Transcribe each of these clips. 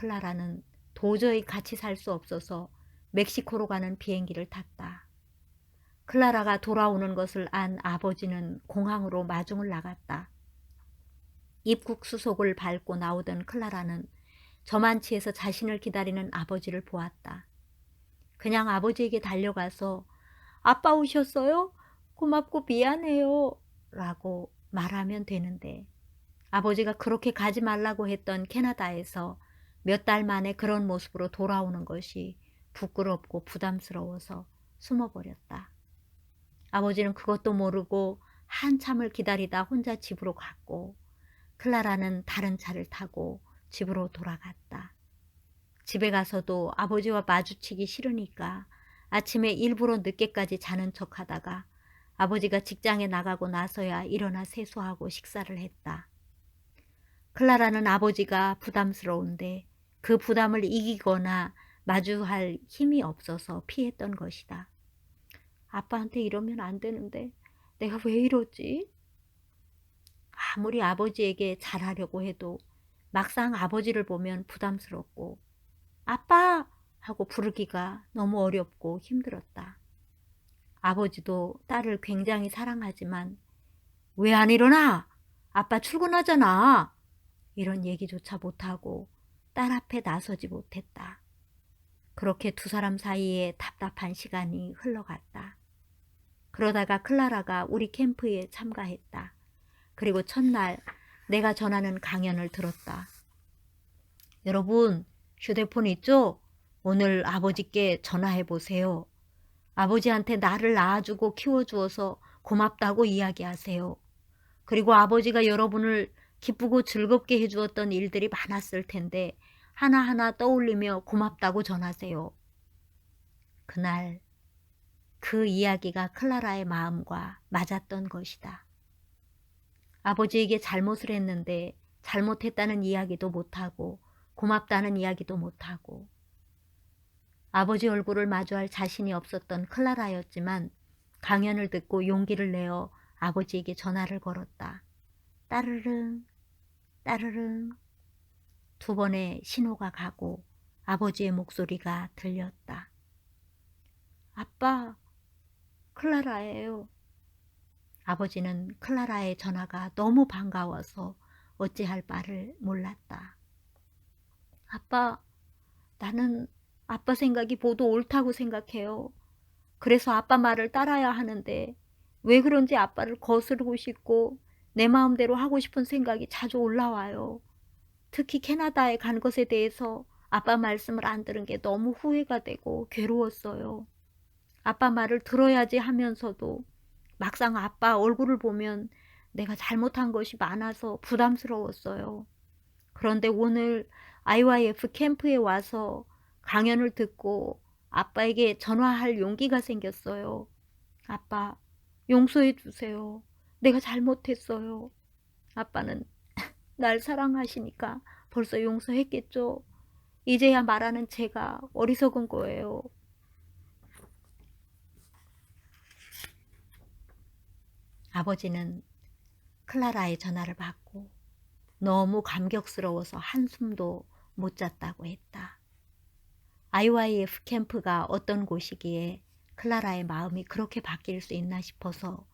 클라라는 도저히 같이 살 수 없어서 멕시코로 가는 비행기를 탔다. 클라라가 돌아오는 것을 안 아버지는 공항으로 마중을 나갔다. 입국 수속을 밟고 나오던 클라라는 저만치에서 자신을 기다리는 아버지를 보았다. 그냥 아버지에게 달려가서 아빠 오셨어요? 고맙고 미안해요. 라고 말하면 되는데 아버지가 그렇게 가지 말라고 했던 캐나다에서 몇 달 만에 그런 모습으로 돌아오는 것이 부끄럽고 부담스러워서 숨어버렸다. 아버지는 그것도 모르고 한참을 기다리다 혼자 집으로 갔고 클라라는 다른 차를 타고 집으로 돌아갔다. 집에 가서도 아버지와 마주치기 싫으니까 아침에 일부러 늦게까지 자는 척 하다가 아버지가 직장에 나가고 나서야 일어나 세수하고 식사를 했다. 클라라는 아버지가 부담스러운데 그 부담을 이기거나 마주할 힘이 없어서 피했던 것이다. 아빠한테 이러면 안 되는데 내가 왜 이러지? 아무리 아버지에게 잘하려고 해도 막상 아버지를 보면 부담스럽고 아빠 하고 부르기가 너무 어렵고 힘들었다. 아버지도 딸을 굉장히 사랑하지만 왜 안 일어나? 아빠 출근하잖아. 이런 얘기조차 못하고 딸 앞에 나서지 못했다. 그렇게 두 사람 사이에 답답한 시간이 흘러갔다. 그러다가 클라라가 우리 캠프에 참가했다. 그리고 첫날 내가 전하는 강연을 들었다. 여러분, 휴대폰 있죠? 오늘 아버지께 전화해 보세요. 아버지한테 나를 낳아주고 키워주어서 고맙다고 이야기하세요. 그리고 아버지가 여러분을 기쁘고 즐겁게 해주었던 일들이 많았을 텐데 하나하나 떠올리며 고맙다고 전하세요. 그날 그 이야기가 클라라의 마음과 맞았던 것이다. 아버지에게 잘못을 했는데 잘못했다는 이야기도 못하고 고맙다는 이야기도 못하고 아버지 얼굴을 마주할 자신이 없었던 클라라였지만 강연을 듣고 용기를 내어 아버지에게 전화를 걸었다. 따르릉 따르릉 두 번의 신호가 가고 아버지의 목소리가 들렸다. 아빠, 클라라예요. 아버지는 클라라의 전화가 너무 반가워서 어찌할 바를 몰랐다. 아빠, 나는 아빠 생각이 모두 옳다고 생각해요. 그래서 아빠 말을 따라야 하는데 왜 그런지 아빠를 거스르고 싶고 내 마음대로 하고 싶은 생각이 자주 올라와요. 특히 캐나다에 간 것에 대해서 아빠 말씀을 안 들은 게 너무 후회가 되고 괴로웠어요. 아빠 말을 들어야지 하면서도 막상 아빠 얼굴을 보면 내가 잘못한 것이 많아서 부담스러웠어요. 그런데 오늘 IYF 캠프에 와서 강연을 듣고 아빠에게 전화할 용기가 생겼어요. 아빠, 용서해 주세요. 내가 잘못했어요. 아빠는 날 사랑하시니까 벌써 용서했겠죠. 이제야 말하는 제가 어리석은 거예요. 아버지는 클라라의 전화를 받고 너무 감격스러워서 한숨도 못 잤다고 했다. IYF 캠프가 어떤 곳이기에 클라라의 마음이 그렇게 바뀔 수 있나 싶어서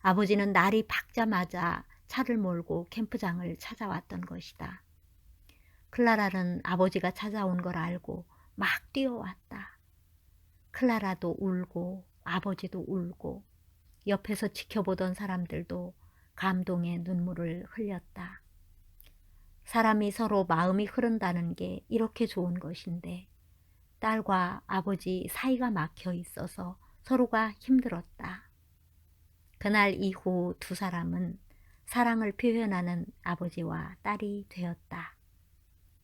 아버지는 날이 밝자마자 차를 몰고 캠프장을 찾아왔던 것이다. 클라라는 아버지가 찾아온 걸 알고 막 뛰어왔다. 클라라도 울고 아버지도 울고 옆에서 지켜보던 사람들도 감동의 눈물을 흘렸다. 사람이 서로 마음이 흐른다는 게 이렇게 좋은 것인데 딸과 아버지 사이가 막혀 있어서 서로가 힘들었다. 그날 이후 두 사람은 사랑을 표현하는 아버지와 딸이 되었다.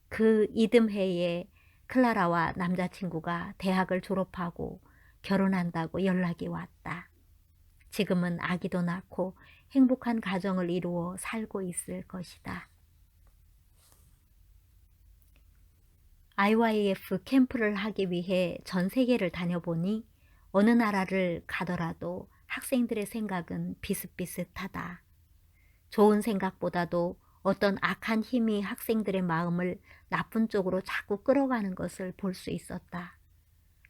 그 이듬해에 클라라와 남자친구가 대학을 졸업하고 결혼한다고 연락이 왔다. 지금은 아기도 낳고 행복한 가정을 이루어 살고 있을 것이다. IYF 캠프를 하기 위해 전 세계를 다녀보니 어느 나라를 가더라도 학생들의 생각은 비슷비슷하다. 좋은 생각보다도 어떤 악한 힘이 학생들의 마음을 나쁜 쪽으로 자꾸 끌어가는 것을 볼 수 있었다.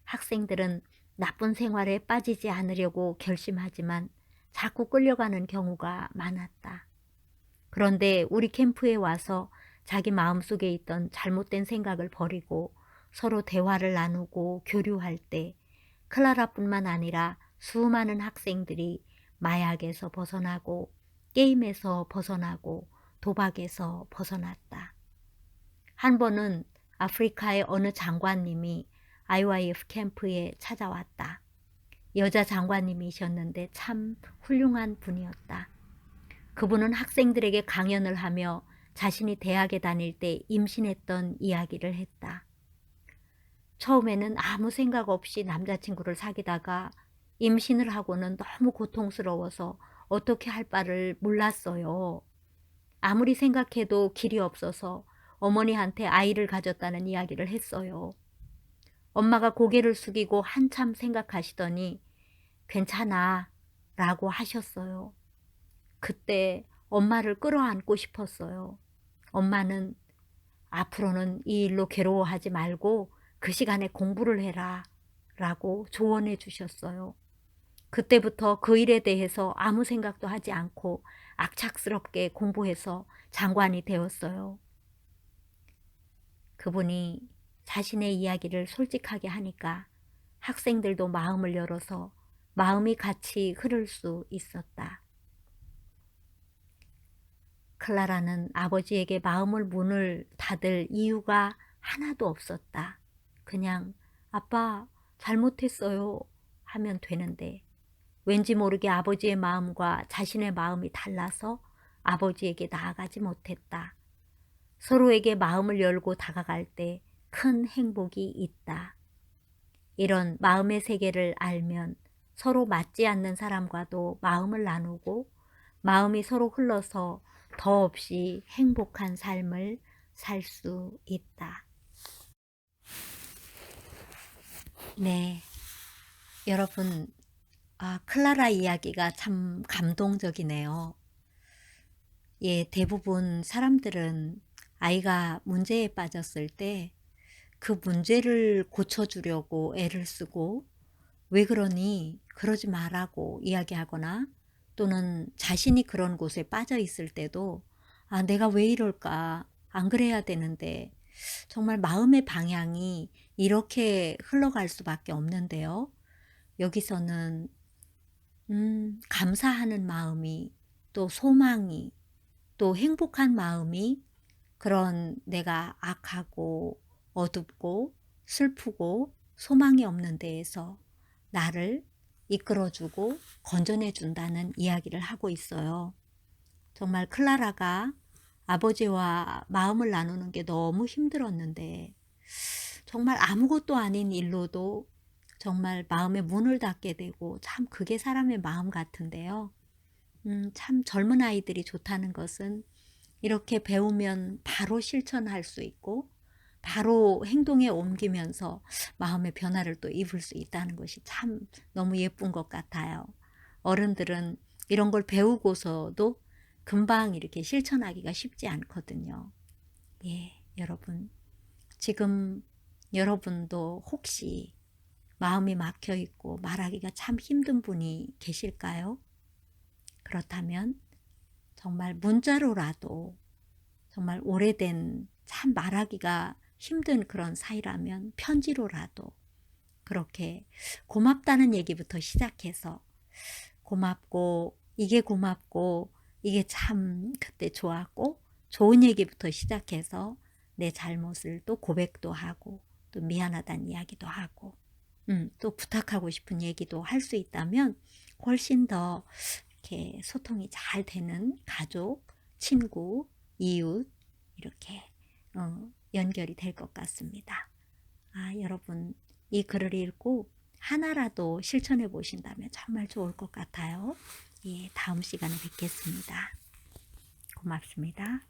학생들은 나쁜 생활에 빠지지 않으려고 결심하지만 자꾸 끌려가는 경우가 많았다. 그런데 우리 캠프에 와서 자기 마음속에 있던 잘못된 생각을 버리고 서로 대화를 나누고 교류할 때 클라라뿐만 아니라 수많은 학생들이 마약에서 벗어나고 게임에서 벗어나고 도박에서 벗어났다. 한 번은 아프리카의 어느 장관님이 IYF 캠프에 찾아왔다. 여자 장관님이셨는데 참 훌륭한 분이었다. 그분은 학생들에게 강연을 하며 자신이 대학에 다닐 때 임신했던 이야기를 했다. 처음에는 아무 생각 없이 남자친구를 사귀다가 임신을 하고는 너무 고통스러워서 어떻게 할 바를 몰랐어요. 아무리 생각해도 길이 없어서 어머니한테 아이를 가졌다는 이야기를 했어요. 엄마가 고개를 숙이고 한참 생각하시더니 괜찮아 라고 하셨어요. 그때 엄마를 끌어안고 싶었어요. 엄마는 앞으로는 이 일로 괴로워하지 말고 그 시간에 공부를 해라 라고 조언해 주셨어요. 그때부터 그 일에 대해서 아무 생각도 하지 않고 악착스럽게 공부해서 장관이 되었어요. 그분이 자신의 이야기를 솔직하게 하니까 학생들도 마음을 열어서 마음이 같이 흐를 수 있었다. 클라라는 아버지에게 마음을 문을 닫을 이유가 하나도 없었다. 그냥 아빠 잘못했어요 하면 되는데 왠지 모르게 아버지의 마음과 자신의 마음이 달라서 아버지에게 나아가지 못했다. 서로에게 마음을 열고 다가갈 때 큰 행복이 있다. 이런 마음의 세계를 알면 서로 맞지 않는 사람과도 마음을 나누고 마음이 서로 흘러서 더없이 행복한 삶을 살 수 있다. 네. 여러분, 아, 클라라 이야기가 참 감동적이네요. 예, 대부분 사람들은 아이가 문제에 빠졌을 때 그 문제를 고쳐주려고 애를 쓰고 왜 그러니 그러지 말라고 이야기하거나 또는 자신이 그런 곳에 빠져 있을 때도 아, 내가 왜 이럴까? 안 그래야 되는데 정말 마음의 방향이 이렇게 흘러갈 수밖에 없는데요. 여기서는 음, 감사하는 마음이 또 소망이 또 행복한 마음이 그런 내가 악하고 어둡고 슬프고 소망이 없는 데에서 나를 이끌어주고 건전해준다는 이야기를 하고 있어요. 정말 클라라가 아버지와 마음을 나누는 게 너무 힘들었는데 정말 아무것도 아닌 일로도 정말 마음의 문을 닫게 되고 참 그게 사람의 마음 같은데요. 음, 참 젊은 아이들이 좋다는 것은 이렇게 배우면 바로 실천할 수 있고 바로 행동에 옮기면서 마음의 변화를 또 입을 수 있다는 것이 참 너무 예쁜 것 같아요. 어른들은 이런 걸 배우고서도 금방 이렇게 실천하기가 쉽지 않거든요. 예, 여러분. 지금 여러분도 혹시 마음이 막혀 있고 말하기가 참 힘든 분이 계실까요? 그렇다면 정말 문자로라도 정말 오래된 참 말하기가 힘든 그런 사이라면 편지로라도 그렇게 고맙다는 얘기부터 시작해서 고맙고 이게 고맙고 이게 참 그때 좋았고 좋은 얘기부터 시작해서 내 잘못을 또 고백도 하고 또 미안하다는 이야기도 하고 음, 또 부탁하고 싶은 얘기도 할 수 있다면 훨씬 더 이렇게 소통이 잘 되는 가족, 친구, 이웃 이렇게 어, 연결이 될 것 같습니다. 아, 여러분 이 글을 읽고 하나라도 실천해 보신다면 정말 좋을 것 같아요. 예, 다음 시간에 뵙겠습니다. 고맙습니다.